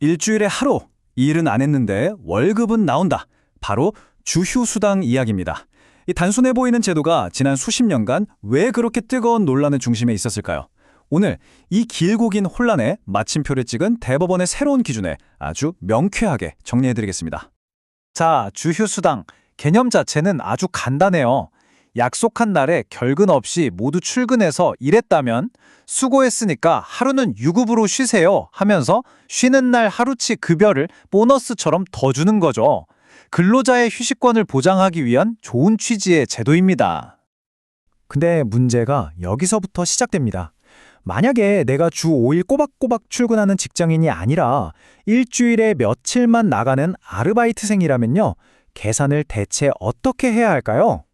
일주일에 하루 일은 안 했는데 월급은 나온다. 바로 주휴수당 이야기입니다. 이 단순해 보이는 제도가 지난 수십 년간 왜 그렇게 뜨거운 논란의 중심에 있었을까요? 오늘 이 길고 긴 혼란에 마침표를 찍은 대법원의 새로운 기준에 아주 명쾌하게 정리해드리겠습니다. 자, 주휴수당. 개념 자체는 아주 간단해요. 약속한 날에 결근 없이 모두 출근해서 일했다면 수고했으니까 하루는 유급으로 쉬세요 하면서 쉬는 날 하루치 급여를 보너스처럼 더 주는 거죠. 근로자의 휴식권을 보장하기 위한 좋은 취지의 제도입니다. 근데 문제가 여기서부터 시작됩니다. 만약에 내가 주 5일 꼬박꼬박 출근하는 직장인이 아니라 일주일에 며칠만 나가는 아르바이트생이라면요. 계산을 대체 어떻게 해야 할까요?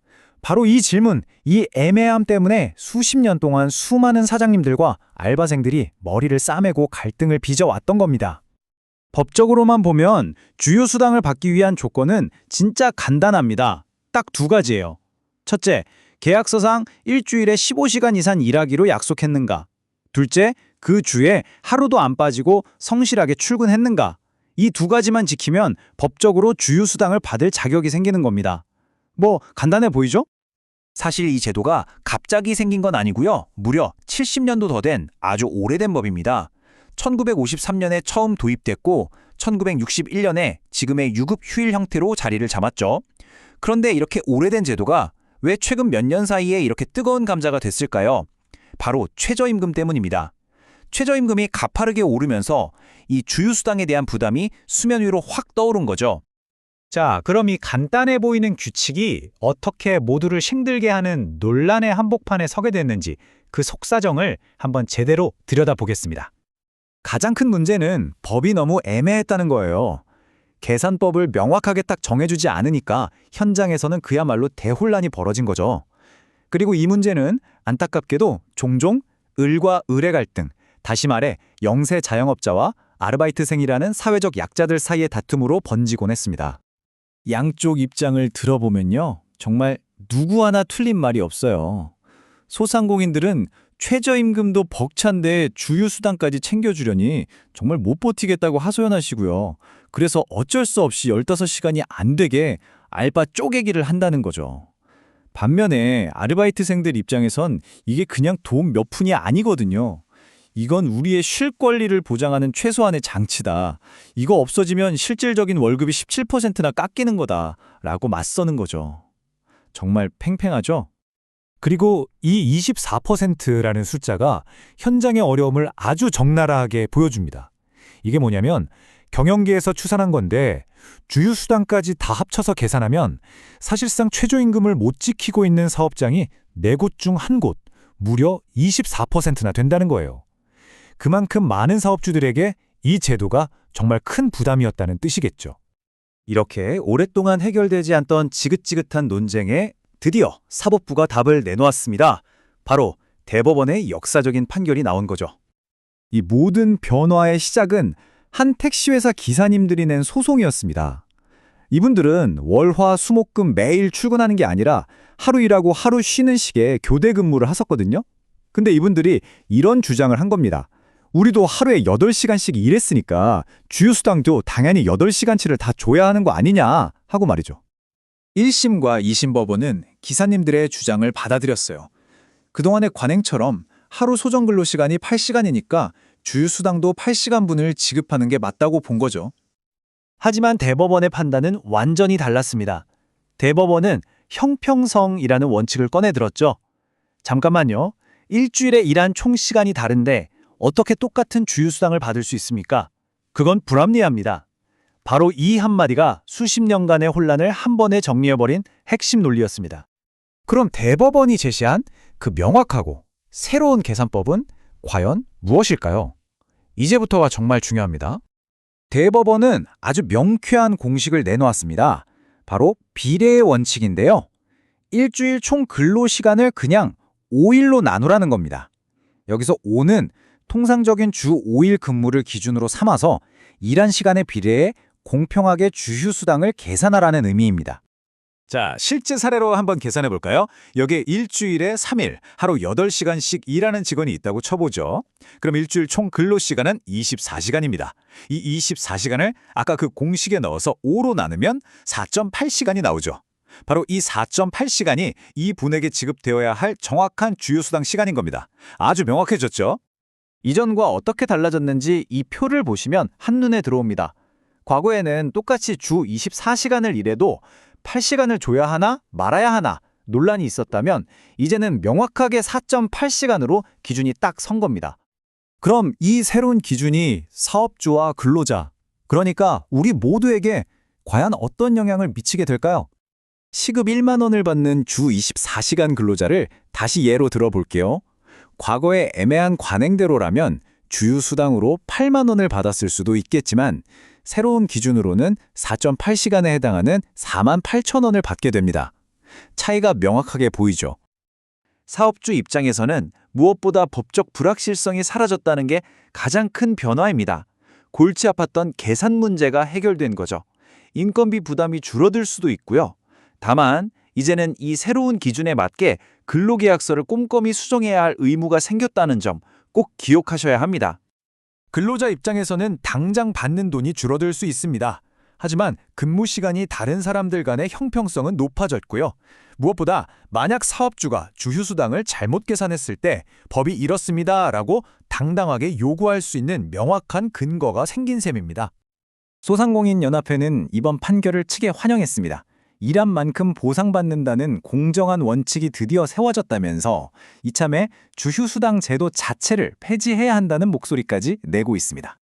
바로 이 질문, 이 애매함 때문에 수십 년 동안 수많은 사장님들과 알바생들이 머리를 싸매고 갈등을 빚어왔던 겁니다. 법적으로만 보면 주휴수당을 받기 위한 조건은 진짜 간단합니다. 딱 두 가지예요. 첫째, 계약서상 일주일에 15시간 이상 일하기로 약속했는가. 둘째, 그 주에 하루도 안 빠지고 성실하게 출근했는가. 이 두 가지만 지키면 법적으로 주휴수당을 받을 자격이 생기는 겁니다. 뭐 간단해 보이죠? 사실 이 제도가 갑자기 생긴 건 아니고요. 무려 70년도 더 된 아주 오래된 법입니다. 1953년에 처음 도입됐고 1961년에 지금의 유급 휴일 형태로 자리를 잡았죠. 그런데 이렇게 오래된 제도가 왜 최근 몇 년 사이에 이렇게 뜨거운 감자가 됐을까요? 바로 최저임금 때문입니다. 최저임금이 가파르게 오르면서 이 주휴수당에 대한 부담이 수면 위로 확 떠오른 거죠. 자, 그럼 이 간단해 보이는 규칙이 어떻게 모두를 힘들게 하는 논란의 한복판에 서게 됐는지 그 속사정을 한번 제대로 들여다보겠습니다. 가장 큰 문제는 법이 너무 애매했다는 거예요. 계산법을 명확하게 딱 정해주지 않으니까 현장에서는 그야말로 대혼란이 벌어진 거죠. 그리고 이 문제는 안타깝게도 종종 을과 을의 갈등, 다시 말해 영세 자영업자와 아르바이트생이라는 사회적 약자들 사이의 다툼으로 번지곤 했습니다. 양쪽 입장을 들어보면요. 정말 누구 하나 틀린 말이 없어요. 소상공인들은 최저임금도 벅찬데 주휴수당까지 챙겨주려니 정말 못 버티겠다고 하소연하시고요. 그래서 어쩔 수 없이 15시간이 안 되게 알바 쪼개기를 한다는 거죠. 반면에 아르바이트생들 입장에선 이게 그냥 돈 몇 푼이 아니거든요. 이건 우리의 쉴 권리를 보장하는 최소한의 장치다. 이거 없어지면 실질적인 월급이 17%나 깎이는 거다. 라고 맞서는 거죠. 정말 팽팽하죠? 그리고 이 24%라는 숫자가 현장의 어려움을 아주 적나라하게 보여줍니다. 이게 뭐냐면 경영계에서 추산한 건데 주휴수당까지 다 합쳐서 계산하면 사실상 최저임금을 못 지키고 있는 사업장이 네 곳 중 한 곳, 무려 24%나 된다는 거예요. 그만큼 많은 사업주들에게 이 제도가 정말 큰 부담이었다는 뜻이겠죠. 이렇게 오랫동안 해결되지 않던 지긋지긋한 논쟁에 드디어 사법부가 답을 내놓았습니다. 바로 대법원의 역사적인 판결이 나온 거죠. 이 모든 변화의 시작은 한 택시회사 기사님들이 낸 소송이었습니다. 이분들은 월화 수목금 매일 출근하는 게 아니라 하루 일하고 하루 쉬는 식의 교대 근무를 하셨거든요. 근데 이분들이 이런 주장을 한 겁니다. 우리도 하루에 8시간씩 일했으니까 주휴수당도 당연히 8시간치를 다 줘야 하는 거 아니냐 하고 말이죠. 1심과 2심 법원은 기사님들의 주장을 받아들였어요. 그동안의 관행처럼 하루 소정 근로 시간이 8시간이니까 주휴수당도 8시간분을 지급하는 게 맞다고 본 거죠. 하지만 대법원의 판단은 완전히 달랐습니다. 대법원은 형평성이라는 원칙을 꺼내들었죠. 잠깐만요. 일주일에 일한 총 시간이 다른데 어떻게 똑같은 주휴수당을 받을 수 있습니까? 그건 불합리합니다. 바로 이 한마디가 수십 년간의 혼란을 한 번에 정리해버린 핵심 논리였습니다. 그럼 대법원이 제시한 그 명확하고 새로운 계산법은 과연 무엇일까요? 이제부터가 정말 중요합니다. 대법원은 아주 명쾌한 공식을 내놓았습니다. 바로 비례의 원칙인데요. 일주일 총 근로 시간을 그냥 5일로 나누라는 겁니다. 여기서 5는 통상적인 주 5일 근무를 기준으로 삼아서 일한 시간에 비례해 공평하게 주휴수당을 계산하라는 의미입니다. 자, 실제 사례로 한번 계산해 볼까요? 여기에 일주일에 3일, 하루 8시간씩 일하는 직원이 있다고 쳐보죠. 그럼 일주일 총 근로 시간은 24시간입니다. 이 24시간을 아까 그 공식에 넣어서 5로 나누면 4.8시간이 나오죠. 바로 이 4.8시간이 이 분에게 지급되어야 할 정확한 주요수당 시간인 겁니다. 아주 명확해졌죠? 이전과 어떻게 달라졌는지 이 표를 보시면 한눈에 들어옵니다. 과거에는 똑같이 주 24시간을 일해도 8시간을 줘야 하나 말아야 하나 논란이 있었다면 이제는 명확하게 4.8시간으로 기준이 딱 선 겁니다. 그럼 이 새로운 기준이 사업주와 근로자, 그러니까 우리 모두에게 과연 어떤 영향을 미치게 될까요? 시급 1만 원을 받는 주 24시간 근로자를 다시 예로 들어볼게요. 과거의 애매한 관행대로라면 주유수당으로 8만 원을 받았을 수도 있겠지만 새로운 기준으로는 4.8시간에 해당하는 4만 8천 원을 받게 됩니다. 차이가 명확하게 보이죠. 사업주 입장에서는 무엇보다 법적 불확실성이 사라졌다는 게 가장 큰 변화입니다. 골치 아팠던 계산 문제가 해결된 거죠. 인건비 부담이 줄어들 수도 있고요. 다만 이제는 이 새로운 기준에 맞게 근로계약서를 꼼꼼히 수정해야 할 의무가 생겼다는 점 꼭 기억하셔야 합니다. 근로자 입장에서는 당장 받는 돈이 줄어들 수 있습니다. 하지만 근무 시간이 다른 사람들 간의 형평성은 높아졌고요. 무엇보다 만약 사업주가 주휴수당을 잘못 계산했을 때 법이 이렇습니다 라고 당당하게 요구할 수 있는 명확한 근거가 생긴 셈입니다. 소상공인연합회는 이번 판결을 측에 환영했습니다. 일한 만큼 보상받는다는 공정한 원칙이 드디어 세워졌다면서 이참에 주휴수당 제도 자체를 폐지해야 한다는 목소리까지 내고 있습니다.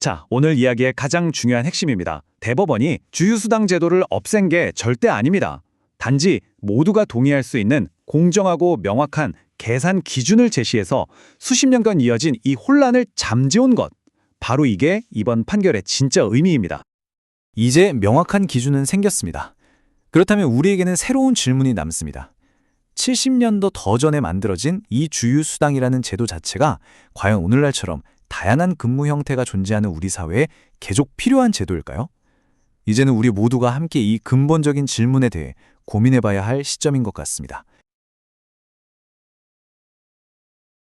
자, 오늘 이야기의 가장 중요한 핵심입니다. 대법원이 주휴수당 제도를 없앤 게 절대 아닙니다. 단지 모두가 동의할 수 있는 공정하고 명확한 계산 기준을 제시해서 수십 년간 이어진 이 혼란을 잠재운 것. 바로 이게 이번 판결의 진짜 의미입니다. 이제 명확한 기준은 생겼습니다. 그렇다면 우리에게는 새로운 질문이 남습니다. 70년도 더 전에 만들어진 이 주휴수당이라는 제도 자체가 과연 오늘날처럼 다양한 근무 형태가 존재하는 우리 사회에 계속 필요한 제도일까요? 이제는 우리 모두가 함께 이 근본적인 질문에 대해 고민해봐야 할 시점인 것 같습니다.